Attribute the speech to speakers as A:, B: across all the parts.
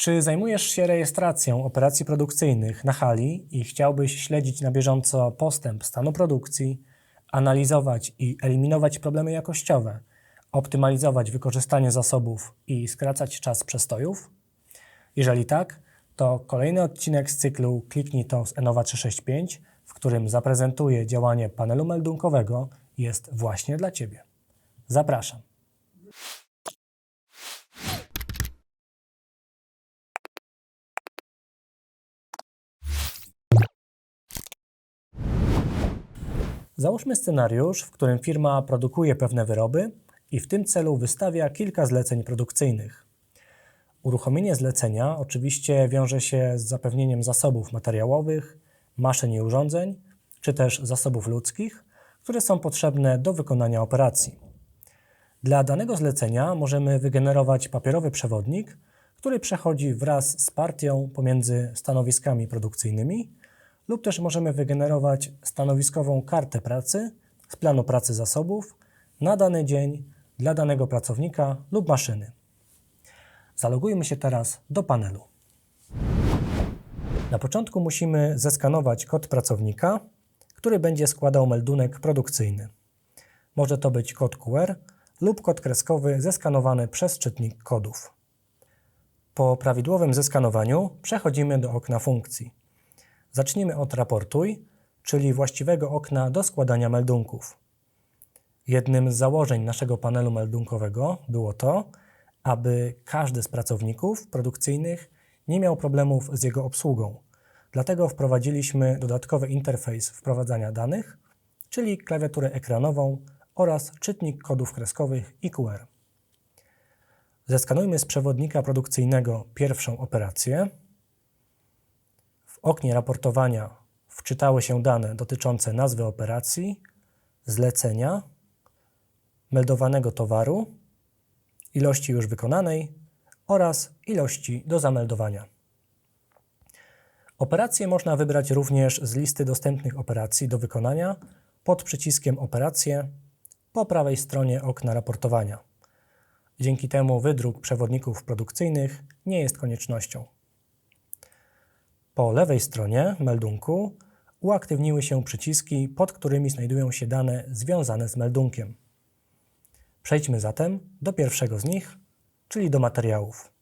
A: Czy zajmujesz się rejestracją operacji produkcyjnych na hali i chciałbyś śledzić na bieżąco postęp stanu produkcji, analizować i eliminować problemy jakościowe, optymalizować wykorzystanie zasobów i skracać czas przestojów? Jeżeli tak, to kolejny odcinek z cyklu Kliknij to z Enova 365, w którym zaprezentuję działanie panelu meldunkowego, jest właśnie dla Ciebie. Zapraszam. Załóżmy scenariusz, w którym firma produkuje pewne wyroby i w tym celu wystawia kilka zleceń produkcyjnych. Uruchomienie zlecenia oczywiście wiąże się z zapewnieniem zasobów materiałowych, maszyn i urządzeń, czy też zasobów ludzkich, które są potrzebne do wykonania operacji. Dla danego zlecenia możemy wygenerować papierowy przewodnik, który przechodzi wraz z partią pomiędzy stanowiskami produkcyjnymi, lub też możemy wygenerować stanowiskową kartę pracy z planu pracy zasobów na dany dzień dla danego pracownika lub maszyny. Zalogujmy się teraz do panelu. Na początku musimy zeskanować kod pracownika, który będzie składał meldunek produkcyjny. Może to być kod QR lub kod kreskowy zeskanowany przez czytnik kodów. Po prawidłowym zeskanowaniu przechodzimy do okna funkcji. Zacznijmy od raportuj, czyli właściwego okna do składania meldunków. Jednym z założeń naszego panelu meldunkowego było to, aby każdy z pracowników produkcyjnych nie miał problemów z jego obsługą. Dlatego wprowadziliśmy dodatkowy interfejs wprowadzania danych, czyli klawiaturę ekranową oraz czytnik kodów kreskowych i QR. Zeskanujmy z przewodnika produkcyjnego pierwszą operację. Oknie raportowania wczytały się dane dotyczące nazwy operacji, zlecenia, meldowanego towaru, ilości już wykonanej oraz ilości do zameldowania. Operacje można wybrać również z listy dostępnych operacji do wykonania pod przyciskiem Operacje po prawej stronie okna raportowania. Dzięki temu wydruk przewodników produkcyjnych nie jest koniecznością. Po lewej stronie meldunku uaktywniły się przyciski, pod którymi znajdują się dane związane z meldunkiem. Przejdźmy zatem do pierwszego z nich, czyli do materiałów.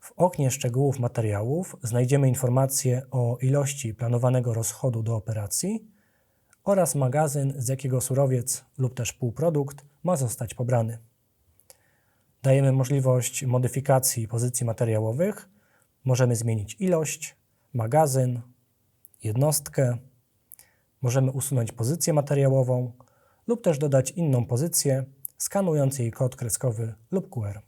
A: W oknie szczegółów materiałów znajdziemy informacje o ilości planowanego rozchodu do operacji oraz magazyn, z jakiego surowiec lub też półprodukt ma zostać pobrany. Dajemy możliwość modyfikacji pozycji materiałowych. Możemy zmienić ilość, magazyn, jednostkę. Możemy usunąć pozycję materiałową lub też dodać inną pozycję, skanując jej kod kreskowy lub QR.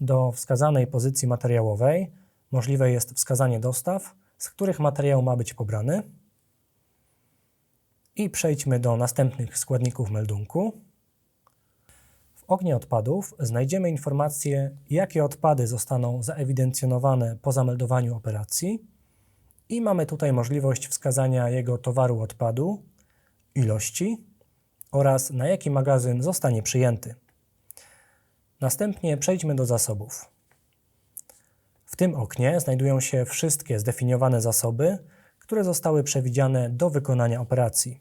A: Do wskazanej pozycji materiałowej możliwe jest wskazanie dostaw, z których materiał ma być pobrany. I przejdźmy do następnych składników meldunku. W oknie odpadów znajdziemy informację, jakie odpady zostaną zaewidencjonowane po zameldowaniu operacji i mamy tutaj możliwość wskazania jego towaru odpadu, ilości oraz na jaki magazyn zostanie przyjęty. Następnie przejdźmy do zasobów. W tym oknie znajdują się wszystkie zdefiniowane zasoby, które zostały przewidziane do wykonania operacji.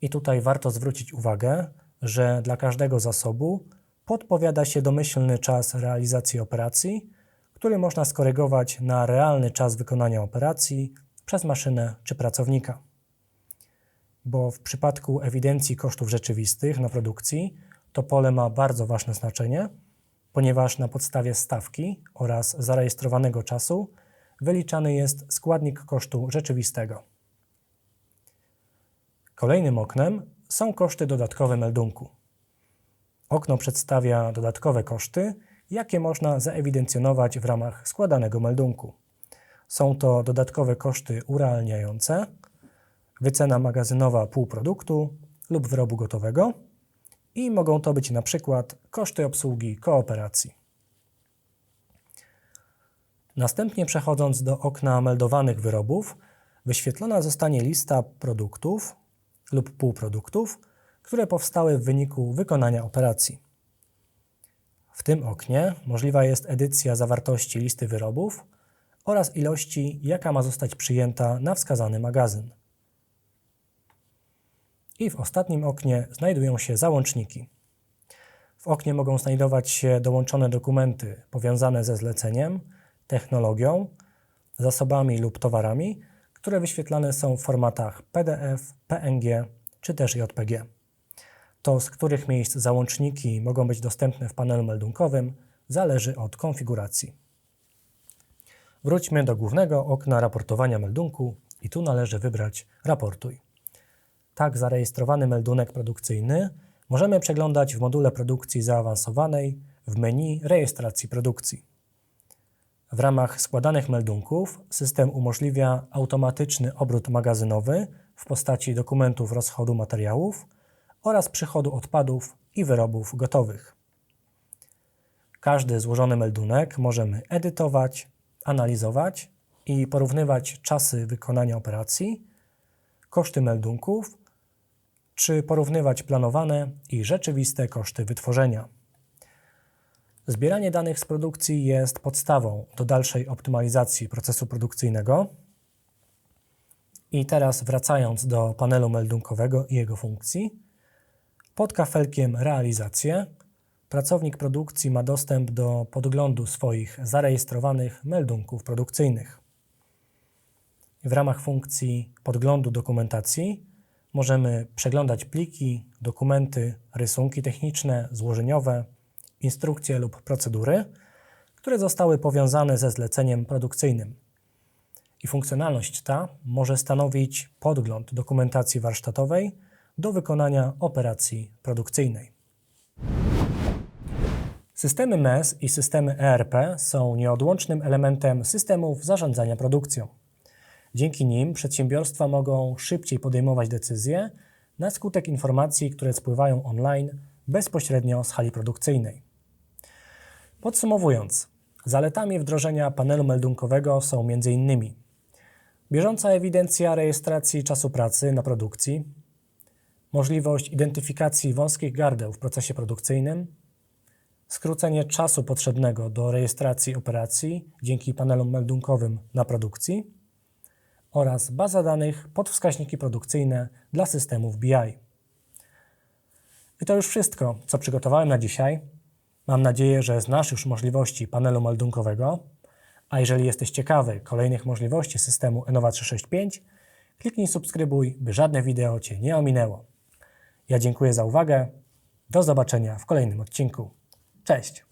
A: I tutaj warto zwrócić uwagę, że dla każdego zasobu podpowiada się domyślny czas realizacji operacji, który można skorygować na realny czas wykonania operacji przez maszynę czy pracownika. Bo w przypadku ewidencji kosztów rzeczywistych na produkcji to pole ma bardzo ważne znaczenie, ponieważ na podstawie stawki oraz zarejestrowanego czasu wyliczany jest składnik kosztu rzeczywistego. Kolejnym oknem są koszty dodatkowe meldunku. Okno przedstawia dodatkowe koszty, jakie można zaewidencjonować w ramach składanego meldunku. Są to dodatkowe koszty urealniające, wycena magazynowa półproduktu lub wyrobu gotowego i mogą to być na przykład koszty obsługi kooperacji. Następnie przechodząc do okna meldowanych wyrobów, wyświetlona zostanie lista produktów lub półproduktów, które powstały w wyniku wykonania operacji. W tym oknie możliwa jest edycja zawartości listy wyrobów oraz ilości, jaka ma zostać przyjęta na wskazany magazyn. I w ostatnim oknie znajdują się załączniki. W oknie mogą znajdować się dołączone dokumenty powiązane ze zleceniem, technologią, zasobami lub towarami, które wyświetlane są w formatach PDF, PNG czy też JPG. To, z których miejsc załączniki mogą być dostępne w panelu meldunkowym, zależy od konfiguracji. Wróćmy do głównego okna raportowania meldunku i tu należy wybrać Raportuj. Tak zarejestrowany meldunek produkcyjny możemy przeglądać w module produkcji zaawansowanej w menu rejestracji produkcji. W ramach składanych meldunków system umożliwia automatyczny obrót magazynowy w postaci dokumentów rozchodu materiałów oraz przychodu odpadów i wyrobów gotowych. Każdy złożony meldunek możemy edytować, analizować i porównywać czasy wykonania operacji, koszty meldunków czy porównywać planowane i rzeczywiste koszty wytworzenia. Zbieranie danych z produkcji jest podstawą do dalszej optymalizacji procesu produkcyjnego. I teraz wracając do panelu meldunkowego i jego funkcji, pod kafelkiem Realizacje pracownik produkcji ma dostęp do podglądu swoich zarejestrowanych meldunków produkcyjnych. W ramach funkcji podglądu dokumentacji możemy przeglądać pliki, dokumenty, rysunki techniczne, złożeniowe, instrukcje lub procedury, które zostały powiązane ze zleceniem produkcyjnym. I funkcjonalność ta może stanowić podgląd dokumentacji warsztatowej do wykonania operacji produkcyjnej. Systemy MES i systemy ERP są nieodłącznym elementem systemów zarządzania produkcją. Dzięki nim przedsiębiorstwa mogą szybciej podejmować decyzje na skutek informacji, które spływają online bezpośrednio z hali produkcyjnej. Podsumowując, zaletami wdrożenia panelu meldunkowego są m.in. bieżąca ewidencja rejestracji czasu pracy na produkcji, możliwość identyfikacji wąskich gardeł w procesie produkcyjnym, skrócenie czasu potrzebnego do rejestracji operacji dzięki panelom meldunkowym na produkcji oraz baza danych pod wskaźniki produkcyjne dla systemów BI. I to już wszystko, co przygotowałem na dzisiaj. Mam nadzieję, że znasz już możliwości panelu meldunkowego, a jeżeli jesteś ciekawy kolejnych możliwości systemu Enova 365, kliknij subskrybuj, by żadne wideo Cię nie ominęło. Ja dziękuję za uwagę. Do zobaczenia w kolejnym odcinku. Cześć!